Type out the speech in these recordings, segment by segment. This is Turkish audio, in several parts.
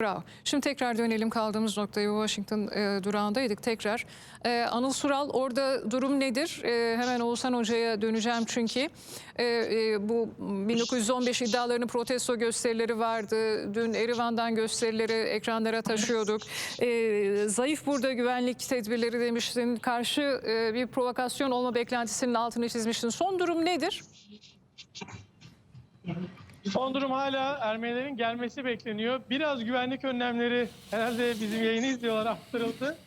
Bravo. Şimdi tekrar dönelim kaldığımız noktaya Washington e, durağındaydık tekrar. E, Anıl Sural orada durum nedir? E, hemen Oğuzhan Hoca'ya döneceğim çünkü e, e, bu 1915 iddialarını protesto gösterileri vardı. Dün Erivan'dan gösterileri ekranlara taşıyorduk. E, zayıf burada güvenlik tedbirleri demiştin. Karşı e, bir provokasyon olma beklentisinin altını çizmiştin. Son durum nedir? Son durum hala Ermenilerin gelmesi bekleniyor. Biraz güvenlik önlemleri herhalde bizim yayını izliyorlar arttırıldı.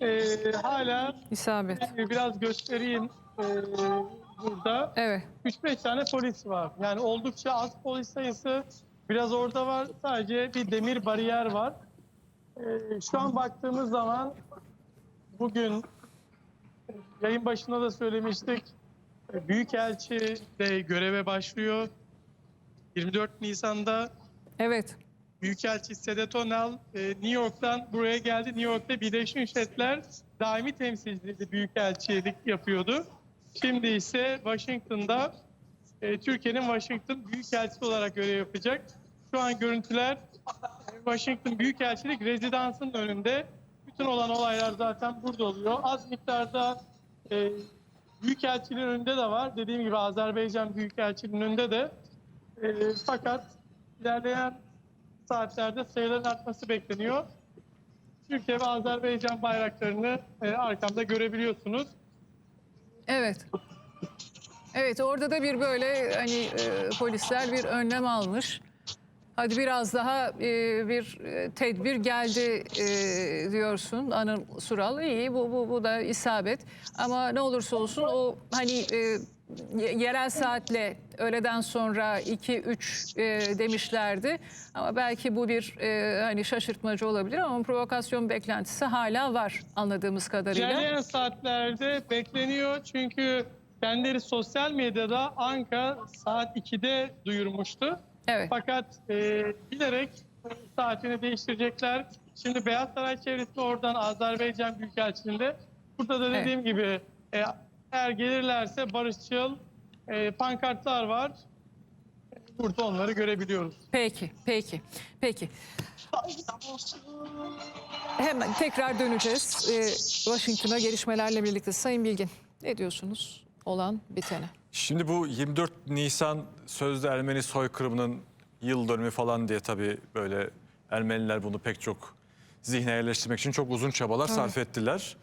Ee, hala İsabet. biraz göstereyim ee, burada. Evet. 3-5 tane polis var. Yani oldukça az polis sayısı. Biraz orada var. Sadece bir demir bariyer var. Ee, şu an baktığımız zaman bugün yayın başında da söylemiştik. Büyükelçi de göreve başlıyor. 24 Nisan'da Evet. Büyükelçi Sedat Onal e, New York'tan buraya geldi. New York'ta Birleşmiş Milletler daimi temsilcisi büyükelçilik yapıyordu. Şimdi ise Washington'da e, Türkiye'nin Washington Büyükelçisi olarak görev yapacak. Şu an görüntüler Washington Büyükelçilik rezidansının önünde. Bütün olan olaylar zaten burada oluyor. Az miktarda e, Büyükelçiliğin önünde de var. Dediğim gibi Azerbaycan Büyükelçiliğinin önünde de. E, fakat ilerleyen saatlerde sayıların artması bekleniyor. Türkiye ve Azerbaycan bayraklarını e, arkamda görebiliyorsunuz. Evet. Evet orada da bir böyle hani e, polisler bir önlem almış. Hadi biraz daha e, bir e, tedbir geldi e, diyorsun Anıl Sural. İyi bu, bu, bu da isabet. Ama ne olursa olsun o hani e, yerel saatle öğleden sonra 2-3 e, demişlerdi. Ama belki bu bir e, hani şaşırtmacı olabilir ama provokasyon beklentisi hala var anladığımız kadarıyla. İlerleyen saatlerde bekleniyor çünkü kendileri sosyal medyada Anka saat 2'de duyurmuştu. Evet. Fakat e, bilerek saatini değiştirecekler. Şimdi Beyaz Saray çevresinde oradan Azerbaycan Büyükelçiliğinde. Burada da dediğim gibi e, eğer gelirlerse barışçıl e, pankartlar var. Burada onları görebiliyoruz. Peki, peki, peki. Hemen tekrar döneceğiz Ee, Washington'a gelişmelerle birlikte. Sayın Bilgin, ne diyorsunuz olan bitene? Şimdi bu 24 Nisan sözde Ermeni soykırımının yıl dönümü falan diye tabii böyle Ermeniler bunu pek çok zihne yerleştirmek için çok uzun çabalar sarf ettiler.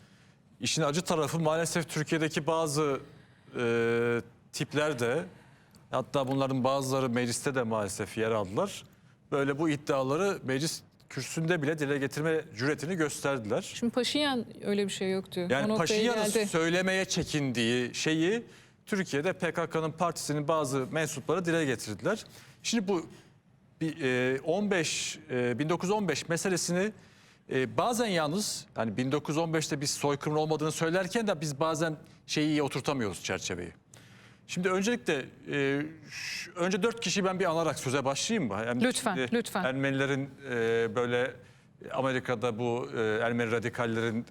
İşin acı tarafı maalesef Türkiye'deki bazı e, tipler de hatta bunların bazıları mecliste de maalesef yer aldılar. Böyle bu iddiaları meclis kürsüsünde bile dile getirme cüretini gösterdiler. Şimdi Paşinyan öyle bir şey yok diyor. Yani Paşinyan'ın söylemeye çekindiği şeyi Türkiye'de PKK'nın partisinin bazı mensupları dile getirdiler. Şimdi bu bir, e, 15 e, 1915 meselesini e, bazen yalnız yani 1915'te biz soykırım olmadığını söylerken de biz bazen şeyi iyi oturtamıyoruz çerçeveyi. Şimdi öncelikle e, şu- önce dört kişi ben bir anarak söze başlayayım mı? Hem Lütfen, şimdi lütfen. Ermenilerin e, böyle Amerika'da bu e, Ermeni radikallerin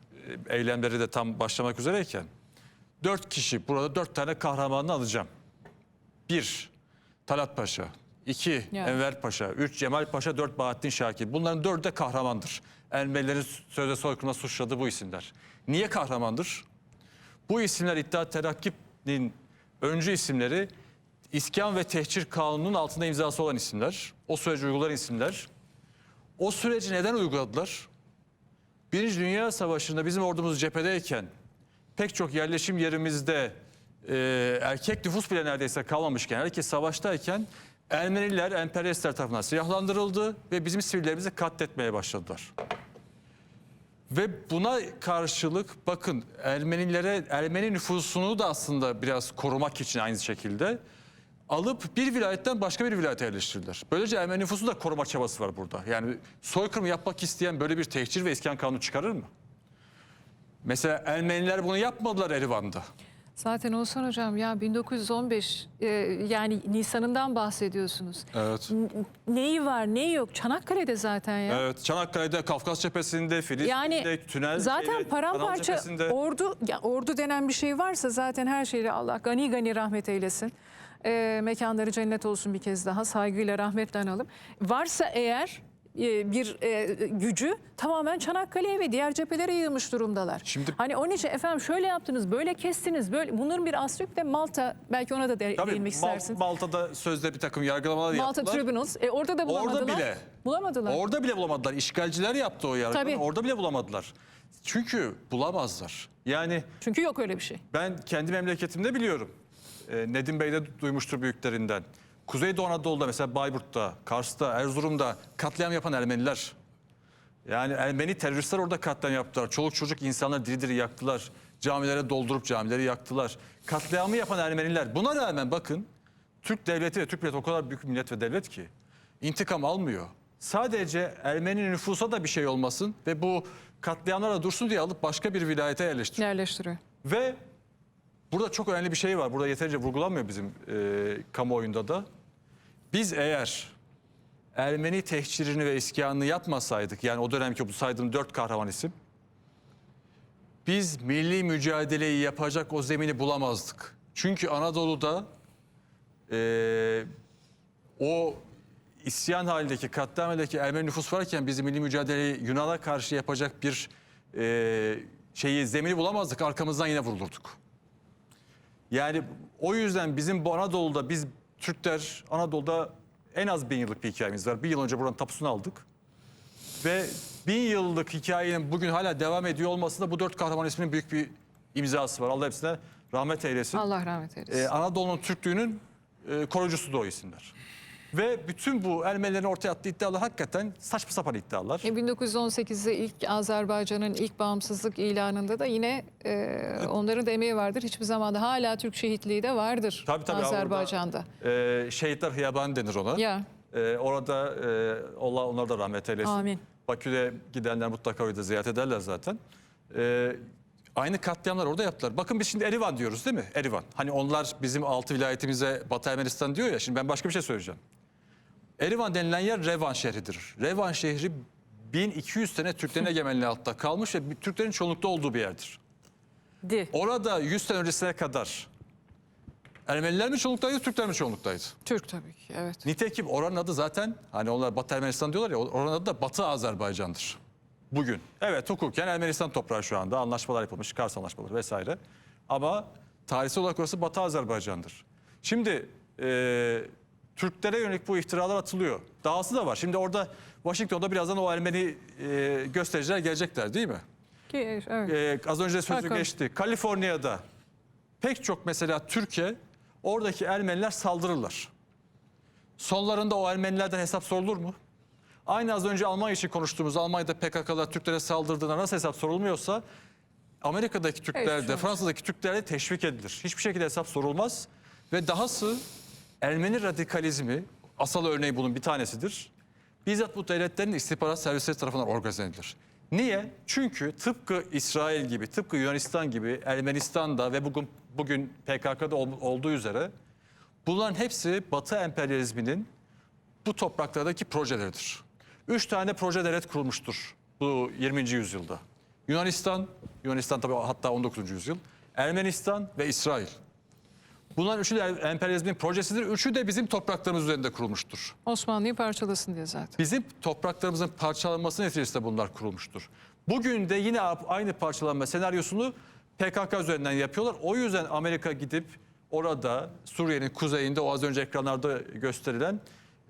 e, eylemleri de tam başlamak üzereyken dört kişi burada dört tane kahramanını alacağım. Bir Talat Paşa, iki Ya. Enver Paşa, üç Cemal Paşa, dört Bahattin Şakir. Bunların dördü de kahramandır. Ermenilerin sözde soykırımına suçladığı bu isimler. Niye kahramandır? Bu isimler İttihat Terakki'nin öncü isimleri İskan ve Tehcir Kanunu'nun altında imzası olan isimler. O süreci uygulayan isimler. O süreci neden uyguladılar? Birinci Dünya Savaşı'nda bizim ordumuz cephedeyken pek çok yerleşim yerimizde e, erkek nüfus bile neredeyse kalmamışken herkes savaştayken Ermeniler emperyalistler tarafından silahlandırıldı ve bizim sivillerimizi katletmeye başladılar. Ve buna karşılık bakın Ermenilere Ermeni nüfusunu da aslında biraz korumak için aynı şekilde alıp bir vilayetten başka bir vilayete yerleştirdiler. Böylece Ermeni nüfusu da koruma çabası var burada. Yani soykırım yapmak isteyen böyle bir tehcir ve iskan kanunu çıkarır mı? Mesela Ermeniler bunu yapmadılar Erivan'da. Zaten Oğuzhan Hocam ya 1915 e, yani Nisan'ından bahsediyorsunuz. Evet. N- Neyi var neyi yok Çanakkale'de zaten ya. Evet, Çanakkale'de, Kafkas cephesinde, Filistin'de, Yani Tünel zaten şeyde, paramparça ordu ya ordu denen bir şey varsa zaten her şeyle Allah gani gani rahmet eylesin. Ee, mekanları cennet olsun bir kez daha saygıyla rahmetle analım. Varsa eğer e, bir e, gücü tamamen Çanakkale'ye ve diğer cephelere yığmış durumdalar. Şimdi- hani onun için efendim şöyle yaptınız, böyle kestiniz, böyle bunların bir yok de Malta belki ona da de, Tabii değinmek Mal- istersin. Malta'da sözde bir takım yargılamalar Malta yaptılar. Tribunals. E, orada da bulamadılar. Orada bile. Bulamadılar. Orada bile bulamadılar. İşgalciler yaptı o yargılamayı. Orada bile bulamadılar. Çünkü bulamazlar. Yani Çünkü yok öyle bir şey. ben kendi memleketimde biliyorum. Ee, Nedim Bey de duymuştur büyüklerinden. Kuzeydoğu Anadolu'da mesela Bayburt'ta, Kars'ta, Erzurum'da katliam yapan Ermeniler. Yani Ermeni teröristler orada katliam yaptılar. Çoluk çocuk insanlar diri diri yaktılar. Camilere doldurup camileri yaktılar. Katliamı yapan Ermeniler. Buna rağmen bakın Türk devleti ve Türk milleti o kadar büyük millet ve devlet ki intikam almıyor. Sadece Ermeni nüfusa da bir şey olmasın ve bu katliamlara dursun diye alıp başka bir vilayete yerleştiriyor. Yerleştiriyor. Ve burada çok önemli bir şey var. Burada yeterince vurgulanmıyor bizim e, kamuoyunda da. Biz eğer Ermeni tehcirini ve iskanını yapmasaydık, yani o dönemki bu saydığım dört kahraman isim, biz milli mücadeleyi yapacak o zemini bulamazdık. Çünkü Anadolu'da e, o isyan halindeki, katliam Ermeni nüfus varken biz milli mücadeleyi Yunan'a karşı yapacak bir e, şeyi zemini bulamazdık. Arkamızdan yine vurulurduk. Yani o yüzden bizim bu Anadolu'da biz Türkler Anadolu'da en az bin yıllık bir hikayemiz var. Bir yıl önce buranın tapusunu aldık. Ve bin yıllık hikayenin bugün hala devam ediyor olmasında bu dört kahraman isminin büyük bir imzası var. Allah hepsine rahmet eylesin. Allah rahmet eylesin. Ee, Anadolu'nun Türklüğünün e, koruyucusu da o isimler. Ve bütün bu Ermenilerin ortaya attığı iddialar hakikaten saçma sapan iddialar. E, 1918'de ilk Azerbaycan'ın ilk bağımsızlık ilanında da yine e, onların da emeği vardır. Hiçbir zaman da hala Türk şehitliği de vardır Tabii tabii. Azerbaycan'da. Ee, şehitler hıyaban denir ona. Ya Ee, orada e, Allah onlara da rahmet eylesin. Amin. Bakü'de gidenler mutlaka orada ziyaret ederler zaten. Ee, aynı katliamlar orada yaptılar. Bakın biz şimdi Erivan diyoruz değil mi? Erivan. Hani onlar bizim altı vilayetimize Batı Ermenistan diyor ya. Şimdi ben başka bir şey söyleyeceğim. Erivan denilen yer Revan şehridir. Revan şehri 1200 sene Türklerin egemenliği altında kalmış ve Türklerin çoğunlukta olduğu bir yerdir. di. Orada 100 sene öncesine kadar Ermeniler mi çoğunluktaydı, Türkler mi çoğunluktaydı? Türk tabii ki evet. Nitekim oranın adı zaten hani onlar Batı Ermenistan diyorlar ya oranın adı da Batı Azerbaycan'dır. Bugün. Evet hukuken Ermenistan toprağı şu anda anlaşmalar yapılmış, Kars anlaşmaları vesaire. Ama tarihsel olarak orası Batı Azerbaycan'dır. Şimdi e, Türklere yönelik bu iftiralar atılıyor. Dahası da var. Şimdi orada Washington'da birazdan o Ermeni e, göstericiler gelecekler değil mi? Ki, evet. Ee, az önce sözü Bakalım. geçti. Kaliforniya'da pek çok mesela Türkiye oradaki Ermeniler saldırırlar. Sonlarında o Ermenilerden hesap sorulur mu? Aynı az önce Almanya için konuştuğumuz Almanya'da PKK'lar Türklere saldırdığında nasıl hesap sorulmuyorsa Amerika'daki Türkler de Fransa'daki Türkler de teşvik edilir. Hiçbir şekilde hesap sorulmaz ve dahası Ermeni radikalizmi asal örneği bunun bir tanesidir. Bizzat bu devletlerin istihbarat servisleri tarafından organize edilir. Niye? Çünkü tıpkı İsrail gibi, tıpkı Yunanistan gibi Ermenistan'da ve bugün bugün PKK'da ol- olduğu üzere bunların hepsi Batı emperyalizminin bu topraklardaki projeleridir. Üç tane proje devlet kurulmuştur bu 20. yüzyılda. Yunanistan, Yunanistan tabii hatta 19. yüzyıl, Ermenistan ve İsrail. Bunların üçü de emperyalizmin projesidir. Üçü de bizim topraklarımız üzerinde kurulmuştur. Osmanlı'yı parçalasın diye zaten. Bizim topraklarımızın parçalanması neticesinde bunlar kurulmuştur. Bugün de yine aynı parçalanma senaryosunu PKK üzerinden yapıyorlar. O yüzden Amerika gidip orada Suriye'nin kuzeyinde o az önce ekranlarda gösterilen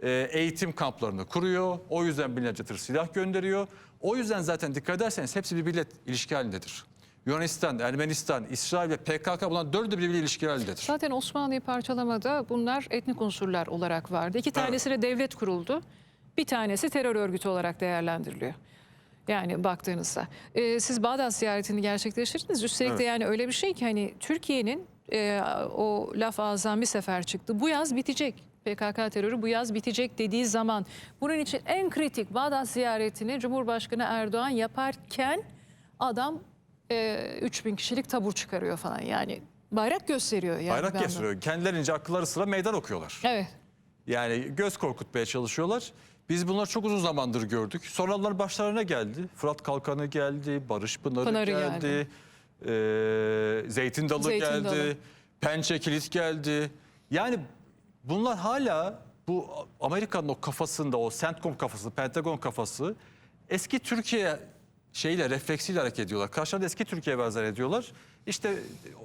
e, eğitim kamplarını kuruyor. O yüzden binlerce tır silah gönderiyor. O yüzden zaten dikkat ederseniz hepsi birbiriyle ilişki halindedir. Yunanistan, Ermenistan, İsrail ve PKK bunlar dördü de birbiriyle ilişki halindedir. Zaten Osmanlı'yı parçalamada bunlar etnik unsurlar olarak vardı. İki tanesiyle devlet kuruldu. Bir tanesi terör örgütü olarak değerlendiriliyor. Yani baktığınızda. Ee, siz Bağdat ziyaretini gerçekleştirdiniz. Üstelik de Evet. yani öyle bir şey ki hani Türkiye'nin e, o laf ağızdan bir sefer çıktı. Bu yaz bitecek. PKK terörü bu yaz bitecek dediği zaman bunun için en kritik Bağdat ziyaretini Cumhurbaşkanı Erdoğan yaparken adam e, 3000 kişilik tabur çıkarıyor falan. Yani bayrak gösteriyor. Yani Bayrak getiriyor. Kendilerince akılları sıra meydan okuyorlar. Evet. Yani göz korkutmaya çalışıyorlar. Biz bunları çok uzun zamandır gördük. Sonra onlar başlarına geldi. Fırat Kalkanı geldi, Barış Pınarı, Pınarı geldi. geldi. eee, Zeytin Dalı Zeytin geldi. Dalı. Pençe Kilit geldi. Yani bunlar hala bu Amerika'nın o kafasında o CENTCOM kafası, Pentagon kafası eski Türkiye şeyle refleksiyle hareket ediyorlar. Karşılarında eski Türkiye benzer ediyorlar. İşte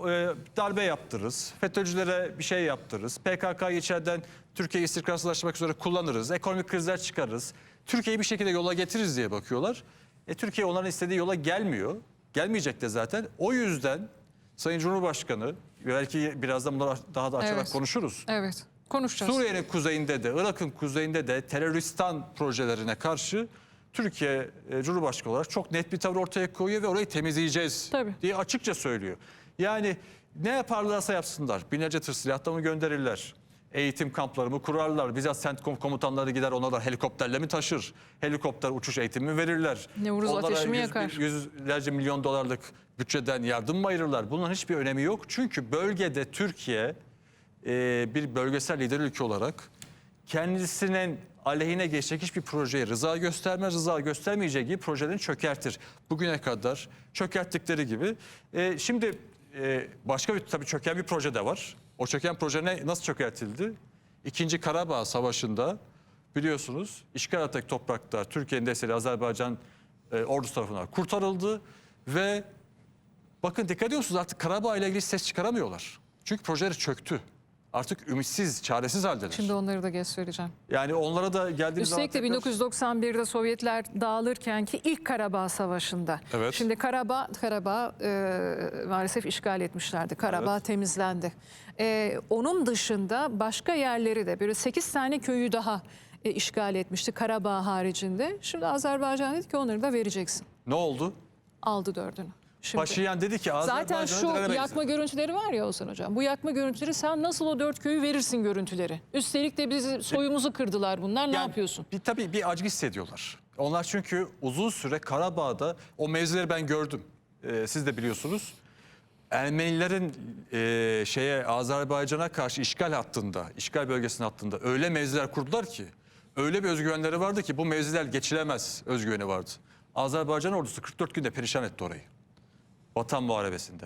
e, darbe yaptırırız, FETÖ'cülere bir şey yaptırırız, PKK'yı içeriden Türkiye'yi istikrarsızlaştırmak üzere kullanırız, ekonomik krizler çıkarırız, Türkiye'yi bir şekilde yola getiririz diye bakıyorlar. E, Türkiye onların istediği yola gelmiyor, gelmeyecek de zaten. O yüzden Sayın Cumhurbaşkanı, belki birazdan bunları daha da açarak Evet. konuşuruz. Evet. Konuşacağız. Suriye'nin kuzeyinde de, Irak'ın kuzeyinde de teröristan projelerine karşı Türkiye e, Cumhurbaşkanı olarak çok net bir tavır ortaya koyuyor ve orayı temizleyeceğiz Tabii. diye açıkça söylüyor. Yani ne yaparlarsa yapsınlar. Binlerce tır silahla mı gönderirler? Eğitim kampları mı kurarlar? Bizzat CENTCOM komutanları gider onlara helikopterle mi taşır? Helikopter uçuş eğitimi mi verirler? Nevruz Onlara ateşi mi yüz- yakar? Yüzlerce milyon dolarlık bütçeden yardım mı ayırırlar? Bunların hiçbir önemi yok. Çünkü bölgede Türkiye e, bir bölgesel lider ülke olarak kendisinin aleyhine geçecek hiçbir projeye rıza göstermez. Rıza göstermeyeceği gibi projelerini çökertir. Bugüne kadar çökerttikleri gibi. E, şimdi e, başka bir tabii çöken bir proje de var. O çöken proje ne, nasıl çökertildi? İkinci Karabağ Savaşı'nda biliyorsunuz işgal altındaki topraklar Türkiye'nin desteğiyle Azerbaycan e, ordusu tarafından kurtarıldı ve Bakın dikkat ediyor musunuz artık Karabağ ile ilgili ses çıkaramıyorlar. Çünkü projeleri çöktü. Artık ümitsiz, çaresiz haldeler. Şimdi onları da göstereceğim. yani onlara da geldiğimiz zaman Üstelik de tekrar- 1991'de Sovyetler dağılırken ki ilk Karabağ Savaşı'nda. Evet. Şimdi Karabağ, Karabağ e, maalesef işgal etmişlerdi. Karabağ Evet. temizlendi. E, onun dışında başka yerleri de böyle 8 tane köyü daha e, işgal etmişti Karabağ haricinde. Şimdi Azerbaycan dedi ki onları da vereceksin. Ne oldu? Aldı dördünü. Şimdi. Paşinyan dedi ki Zaten şu yakma görüntüleri var ya Oğuzhan Hocam. Bu yakma görüntüleri sen nasıl o dört köyü verirsin görüntüleri. Üstelik de bizi soyumuzu kırdılar bunlar. ne Yani yapıyorsun? Bir, tabii bir acı hissediyorlar. Onlar çünkü uzun süre Karabağ'da o mevzileri ben gördüm. Ee, siz de biliyorsunuz. Ermenilerin e, şeye Azerbaycan'a karşı işgal hattında, işgal bölgesinin hattında öyle mevziler kurdular ki, öyle bir özgüvenleri vardı ki bu mevziler geçilemez özgüveni vardı. Azerbaycan ordusu 44 günde perişan etti orayı. Vatan Muharebesi'nde.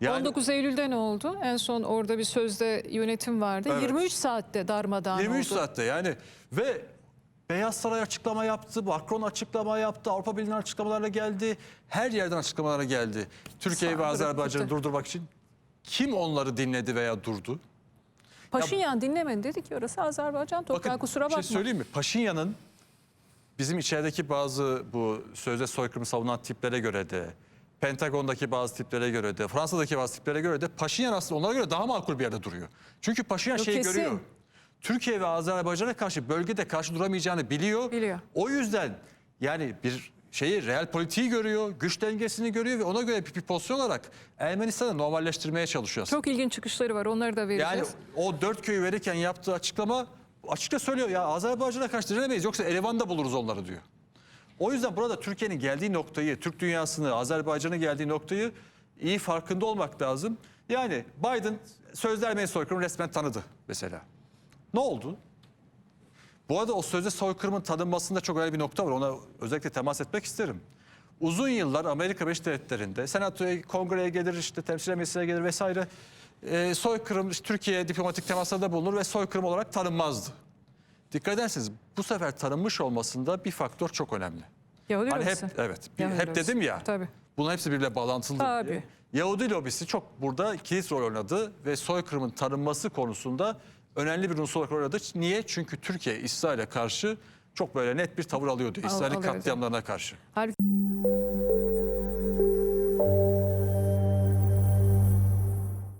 Yani 19 Eylül'de ne oldu? En son orada bir sözde yönetim vardı. Evet. 23 saatte darmadağın 23 oldu. saatte yani ve Beyaz Saray açıklama yaptı, Macron açıklama yaptı, Avrupa Birliği'nin açıklamalarına geldi. Her yerden açıklamalara geldi. Türkiye ve Azerbaycan'ı durdurmak için kim onları dinledi veya durdu? Paşinyan dinlemedi dedi ki orası Azerbaycan toprağı kusura bir şey bakma. söyleyeyim mi? Paşinyan'ın bizim içerideki bazı bu sözde soykırımı savunan tiplere göre de Pentagon'daki bazı tiplere göre de Fransa'daki bazı tiplere göre de Paşinyan aslında onlara göre daha makul bir yerde duruyor. Çünkü Paşinyan Yok, şeyi kesin. görüyor. Türkiye ve Azerbaycan'a karşı bölgede karşı duramayacağını biliyor. Biliyor. O yüzden yani bir şeyi real politiği görüyor, güç dengesini görüyor ve ona göre bir, bir pozisyon olarak Ermenistan'ı normalleştirmeye çalışıyor. Çok ilginç çıkışları var onları da vereceğiz. Yani o dört köyü verirken yaptığı açıklama açıkça söylüyor ya Azerbaycan'a karşı direnemeyiz yoksa Erivan'da buluruz onları diyor. O yüzden burada Türkiye'nin geldiği noktayı, Türk dünyasını, Azerbaycan'ın geldiği noktayı iyi farkında olmak lazım. Yani Biden sözde Ermeni soykırımı resmen tanıdı mesela. Ne oldu? Bu arada o sözde soykırımın tanınmasında çok önemli bir nokta var. Ona özellikle temas etmek isterim. Uzun yıllar Amerika Birleşik Devletleri'nde senatoya, kongreye gelir, işte temsil meclisine gelir vesaire. E, soykırım, işte Türkiye diplomatik temaslarda bulunur ve soykırım olarak tanınmazdı. Dikkat ederseniz bu sefer tanınmış olmasında bir faktör çok önemli. Yahudi Hani hep lobisi. evet bir- Yahudi hep lobisi. dedim ya. Tabii. Bunların hepsi birbirle bağlantılı Tabii. diye. Yahudi lobisi çok burada kilit rol oynadı ve soykırımın tanınması konusunda önemli bir unsur olarak oynadı. Niye? Çünkü Türkiye İsrail'e karşı çok böyle net bir tavır alıyordu. Al- İsrail'in katliamlarına karşı. Halbuki